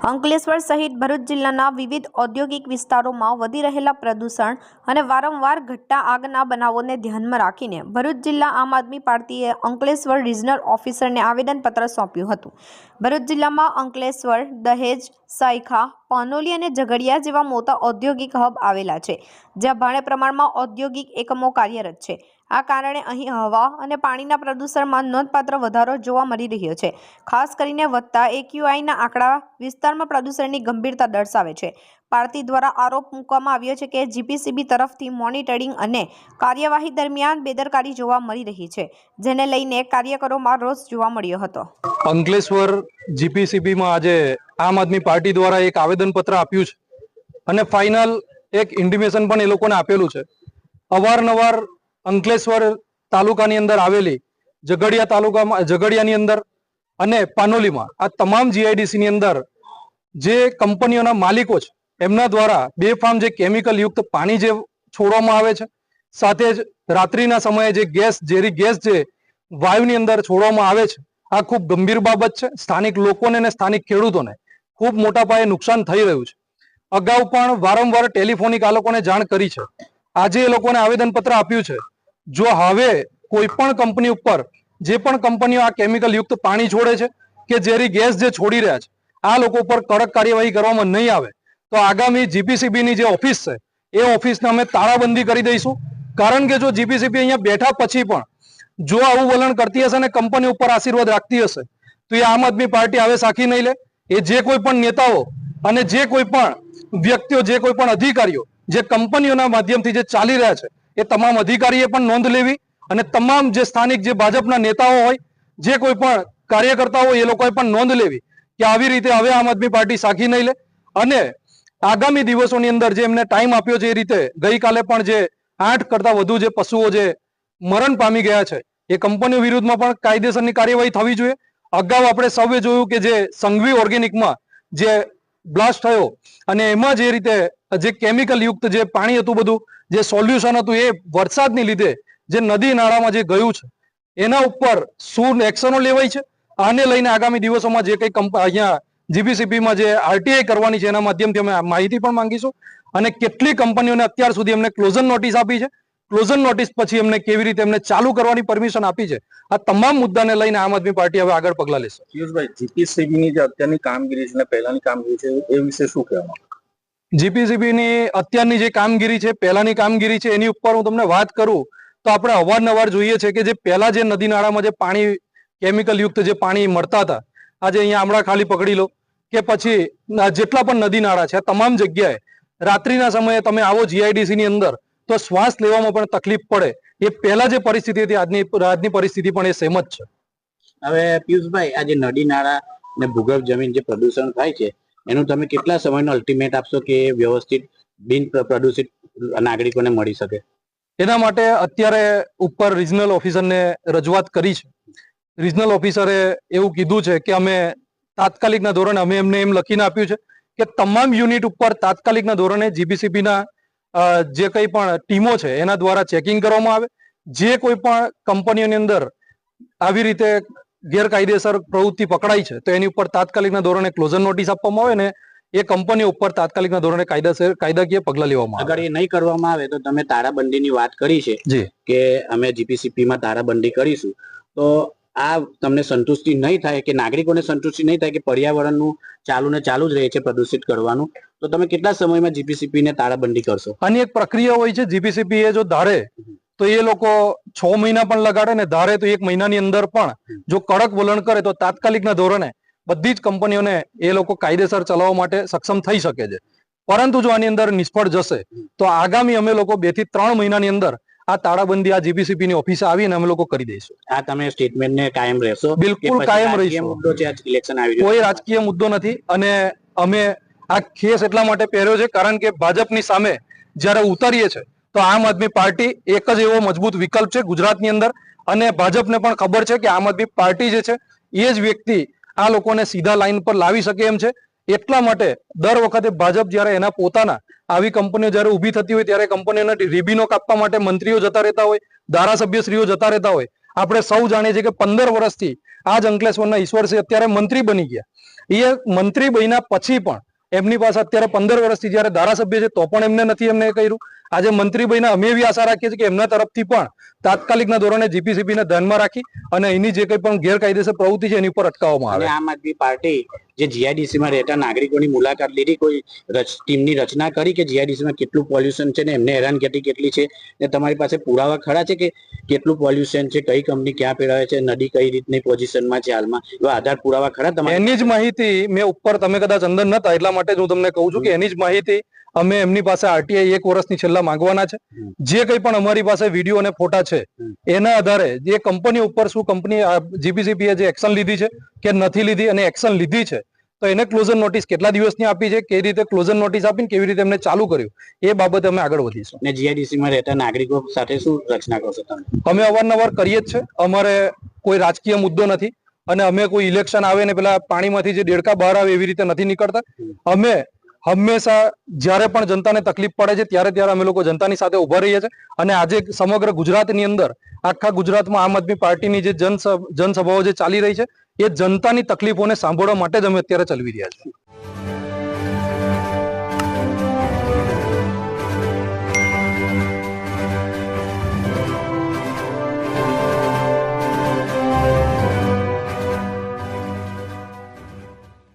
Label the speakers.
Speaker 1: અંકલેશ્વર સહિત ભરૂચ જિલ્લાના વિવિધ ઔદ્યોગિક વિસ્તારોમાં વધી રહેલા પ્રદૂષણ અને વારંવાર ઘટતા આગના બનાવોને ધ્યાનમાં રાખીને ભરૂચ જિલ્લા આમ આદમી પાર્ટીએ અંકલેશ્વર રિજનલ ઓફિસરને આવેદનપત્ર સોંપ્યું હતું. ભરૂચ જિલ્લામાં અંકલેશ્વર, દહેજ, સાયખા, પાનોલી અને ઝઘડિયા જેવા મોટા ઔદ્યોગિક હબ આવેલા છે, જ્યાં ભારે પ્રમાણમાં ઔદ્યોગિક એકમો કાર્યરત છે. આ કારણે અહીં હવા અને પાણીના પ્રદૂષણમાં નોંધપાત્ર વધારો જોવા મળી રહ્યો છે. ખાસ કરીને વધતા એક્યુઆઈના આંકડા વિસ્તારમાં પ્રદૂષણની ગંભીરતા દર્શાવે છે. પાર્ટી દ્વારા આરોપ મૂકવામાં આવ્યો છે કે જીપીસીબી તરફથી મોનિટરિંગ અને કાર્યવાહી દરમિયાન બેદરકારી જોવા મળી રહી છે, જેને લઈને કાર્યકરોમાં રોષ જોવા મળ્યો હતો.
Speaker 2: અંકલેશ્વર જીપીસીબીમાં આજે આમ આદમી પાર્ટી દ્વારા એક આવેદનપત્ર આપ્યું છે અને ફાઇનલ એક ઇન્ડિમેશન પણ એ લોકોને આપેલું છે. અવારનવાર અંકલેશ્વર તાલુકાની અંદર આવેલી ઝઘડિયા તાલુકામાં, ઝઘડિયાની અંદર અને પાનોલીમાં આ તમામ જીઆઈડીસીની અંદર જે કંપનીઓના માલિકો છે, એમના દ્વારા બે ફાર્મ જે કેમિકલ યુક્ત પાણી જે છોડવામાં આવે છે, સાથે જ રાત્રિના સમયે જે ગેસ, ઝેરી ગેસ જે વાયુની અંદર છોડવામાં આવે છે, આ ખૂબ ગંભીર બાબત છે. સ્થાનિક લોકોને અને સ્થાનિક ખેડૂતોને ખૂબ મોટા પાયે નુકસાન થઈ રહ્યું છે. અગાઉ પણ વારંવાર ટેલિફોનિક આ લોકોને જાણ કરી છે. આજે એ લોકોને આવેદનપત્ર આપ્યું છે. જો હવે કોઈ પણ કંપની ઉપર જે પણ કંપનીઓ આ કેમિકલ યુક્ત પાણી છોડે છે કે ઝેરી ગેસ જે છોડી રહ્યા છે, આ લોકો ઉપર કડક કાર્યવાહી કરવામાં નહીં આવે, તો આગામી જીપીસીબીની જે ઓફિસ છે, એ ઓફિસને અમે તાળાબંધી કરી દઈશું. કારણ કે જો જીપીસીબી અહીંયા બેઠા પછી પણ જો આવું વલણ કરતી હશે અને કંપની ઉપર આશીર્વાદ રાખતી હશે, તો એ આમ આદમી પાર્ટી હવે સાખી નહીં લે. એ જે કોઈ પણ નેતાઓ અને જે કોઈ પણ વ્યક્તિઓ, જે કોઈ પણ અધિકારીઓ જે કંપનીઓના માધ્યમથી જે ચાલી રહ્યા છે, એ તમામ અધિકારીએ પણ નોંધ લેવી અને તમામ જે સ્થાનિક જે ભાજપના નેતાઓ હોય, જે કોઈ પણ કાર્યકર્તાઓ હોય, એ લોકોએ પણ નોંધ લેવી કે આવી રીતે હવે આમ આદમી પાર્ટી સાખી નહીં લે. અને આગામી દિવસોની અંદર જે એમને ટાઈમ આપ્યો છે એ રીતે ગઈકાલે પણ જે આઠ કરતા વધુ જે પશુઓ જે મરણ પામી ગયા છે, એ કંપનીઓ વિરુદ્ધમાં પણ કાયદેસરની કાર્યવાહી થવી જોઈએ. અગાઉ આપણે સૌએ જોયું કે જે સંઘવી ઓર્ગેનિકમાં જે બ્લાસ્ટ થયો. અને એમાં જે રીતે, જે કેમિકલ યુક્ત જે પાણી હતું બધું, જે સોલ્યુશન હતું એ વરસાદની લીધે, જે નદી નાળામાં જે ગયું છે, એના ઉપર શું એક્શનો લેવાય છે? આને લઈને આગામી દિવસોમાં જે કંઈ અહીંયા જીબીસીપીમાં જે આરટીઆઈ કરવાની છે એના માધ્યમથી અમે માહિતી પણ માંગીશું. અને કેટલી કંપનીઓને અત્યાર સુધી એમને ક્લોઝર નોટિસ આપી છે? ક્લોઝર નોટિસ પછી એમને કેવી રીતે એમને ચાલુ કરવાની પરમિશન આપી છે? આ તમામ મુદ્દાને લઈને આમ આદમી પાર્ટી હવે આગળ પગલા લેશે.
Speaker 3: પિયુષભાઈ જીપીસીબી ની જે અત્યારની કામગીરી છે પહેલાની કામગીરી છે એ વિશે શું કહેવાનું
Speaker 2: જીપીસીબી ની અત્યારની જે કામગીરી છે પહેલાની કામગીરી છે એની ઉપર હું તમને વાત કરું તો આપણે અવારનવાર જોઈએ છે કે જે પહેલા જે નદી નાળામાં જે પાણી કેમિકલ યુક્ત જે પાણી મળતા હતા આજે અહીંયા આમળા ખાલી પકડી લો કે પછી જેટલા પણ નદી નાળા છે તમામ જગ્યાએ રાત્રિના સમયે તમે આવો જીઆઈડીસી ની અંદર તો શ્વાસ લેવામાં પણ તકલીફ પડે. એ પહેલા જે પરિસ્થિતિ હતી આજની આજની પરિસ્થિતિ પણ એ સેમ જ છે.
Speaker 4: હવે પિયુષભાઈ આ જે નદી નાળા ને ભૂગર્ભ જમીન જે પ્રદૂષણ થાય છે એનું તમે કેટલા સમયનો અલ્ટિમેટ આપશો કે વ્યવસ્થિત બિન પ્રદૂષિત નાગરિકોને મળી શકે?
Speaker 2: એના માટે અત્યારે ઉપર રિજનલ ઓફિસરને રજૂઆત કરી છે. રિજનલ ઓફિસરે એવું કીધું છે કે અમે તાત્કાલિકના ધોરણે અમે એમને એમ લખીને આપ્યું છે કે તમામ યુનિટ ઉપર તાત્કાલિકના ધોરણે જીબીસીપીના જે કંઈ પણ ટીમો છે એના દ્વારા ચેકિંગ કરવામાં આવે. જે કોઈ પણ કંપનીઓની અંદર આવી રીતે ગેરકાયદેસર પ્રવૃત્તિ પકડાઈ છે તો એની ઉપર તાત્કાલિકના ધોરણે ક્લોઝર નોટિસ આપવામાં આવે ને એ કંપનીઓ ઉપર તાત્કાલિકના ધોરણે કાયદાસર કાયદાકીય પગલાં લેવામાં આવે.
Speaker 4: આગળ એ નહીં કરવામાં આવે તો તમે તારાબંધીની વાત કરી છે કે અમે જીપીસીપીમાં તારાબંધી કરીશું. તો આ તમને સંતુષ્ટિ નહીં થાય કે નાગરિકોને સંતુષ્ટિ નહીં થાય કે પર્યાવરણનું ચાલુ ને ચાલુ જ રહે છે પ્રદૂષિત કરવાનું, તો તમે કેટલા સમયમાં જીપીસીપી ને તાળાબંધી કરશો?
Speaker 2: અને એક પ્રક્રિયા હોય છે જીપીસીપી એ જો ધારે, તો એ લોકો છ મહિના પણ લગાડે ને ધારે તો એક મહિનાની અંદર પણ જો કડક વલણ કરે તો તાત્કાલિકના ધોરણે બધી જ કંપનીઓને એ લોકો કાયદેસર ચલાવવા માટે સક્ષમ થઈ શકે છે. પરંતુ જો આની અંદર નિષ્ફળ જશે, તો આગામી અમે લોકો બેથી ત્રણ મહિનાની અંદર આ તાળાબંધી આ જીબીસીપી ની ઓફિસે આવીને અમે લોકો કરી દઈશું.
Speaker 4: આ તમે સ્ટેટમેન્ટ ને કાયમ રહેશો.
Speaker 2: બિલકુલ કાયમ રહીશું.
Speaker 4: મુદ્દો છે ઇલેક્શન આવી
Speaker 2: કોઈ રાજકીય મુદ્દો નથી અને અમે આ કેસ એટલા માટે પહેર્યો છે કારણ કે ભાજપની સામે જ્યારે ઉતારીએ છે તો આમ આદમી પાર્ટી એક જ એવો મજબૂત વિકલ્પ છે ગુજરાતની અંદર. અને ભાજપને પણ ખબર છે કે આમ આદમી પાર્ટી જે છે એ જ વ્યક્તિ આ લોકોને સીધા લાઈન પર લાવી શકે એમ છે. એટલા માટે દર વખતે ભાજપ જ્યારે એના પોતાના આવી કંપનીઓ જ્યારે ઊભી થતી હોય ત્યારે કંપનીઓના રીબીનો કાપવા માટે મંત્રીઓ જતા રહેતા હોય, ધારાસભ્યશ્રીઓ જતા રહેતા હોય. આપણે સૌ જાણીએ છીએ કે પંદર વર્ષથી આ જ અંકલેશ્વરના ઈશ્વરસિંહ અત્યારે મંત્રી બની ગયા. એ મંત્રી બન્યા પછી પણ એમની પાસે અત્યારે પંદર વર્ષથી જયારે ધારાસભ્ય છે તો પણ એમને નથી એમને કર્યું. આજે મંત્રી બન્યા અમે એવી આશા રાખીએ છીએ કે એમના તરફથી પણ તાત્કાલિકના ધોરણે જીપીસીબી ને ધ્યાનમાં રાખી અને એની જે કંઈ પણ ગેરકાયદેસર પ્રવૃત્તિ છે એની ઉપર અટકાવવામાં આવે.
Speaker 4: આમ આદમી પાર્ટી જે જીઆઈડીસી માં રહેતા નાગરિકોની મુલાકાત લીધી કોઈ ટીમની રચના કરી કે જીઆઈડીસી માં કેટલું પોલ્યુશન છે ને એમને હેરાનગતિ કેટલી છે ને તમારી પાસે પુરાવા ખરા છે કે કેટલું પોલ્યુશન છે કઈ કંપની ક્યાં પેરાવે છે નદી કઈ રીતની પોઝિશનમાં છે હાલમાં? એવા આધાર પુરાવા ખરા તમારે?
Speaker 2: એની જ માહિતી મેં ઉપર તમે કદાચ અંદર નતા એટલા માટે જ હું તમને કહું છું કે એની જ માહિતી અમે એમની પાસે આરટીઆઈ એક વર્ષની છેલ્લા માંગવાના છે. જે કંઈ પણ અમારી પાસે વીડિયો અને ફોટા છે એના આધારે જે કંપની ઉપર શું કંપની જીપીસીપીએ જે એક્શન લીધી છે કે નથી લીધી અને એક્શન લીધી છે તો એને ક્લોઝર નોટિસ કેટલા દિવસની આપી છે કેવી રીતે ક્લોઝર નોટિસ આપીને કેવી રીતે એમને ચાલુ કર્યું એ બાબતે અમે આગળ વધીશું.
Speaker 4: ને જીઆઈડીસીમાં રહેતા નાગરિકો સાથે શું રચના કરશો તમે?
Speaker 2: અમે અવારનવાર કરીએ જ છે. અમારે કોઈ રાજકીય મુદ્દો નથી અને અમે કોઈ ઇલેક્શન આવે ને પેલા પાણીમાંથી જે દેડકા બહાર આવે એવી રીતે નથી નીકળતા. અમે હંમેશા જ્યારે પણ જનતાને તકલીફ પડે છે, ત્યારે ત્યારે અમે લોકો જનતાની સાથે ઊભા રહીએ છીએ અને આજે સમગ્ર ગુજરાતની અંદર, આખા ગુજરાતમાં આમ આદમી પાર્ટીની જે જનસભ જનસભાઓ જે ચાલી રહી છે, એ જનતાની તકલીફોને સાંભળવા માટે જ અમે અત્યારે ચલવી રહ્યા છીએ.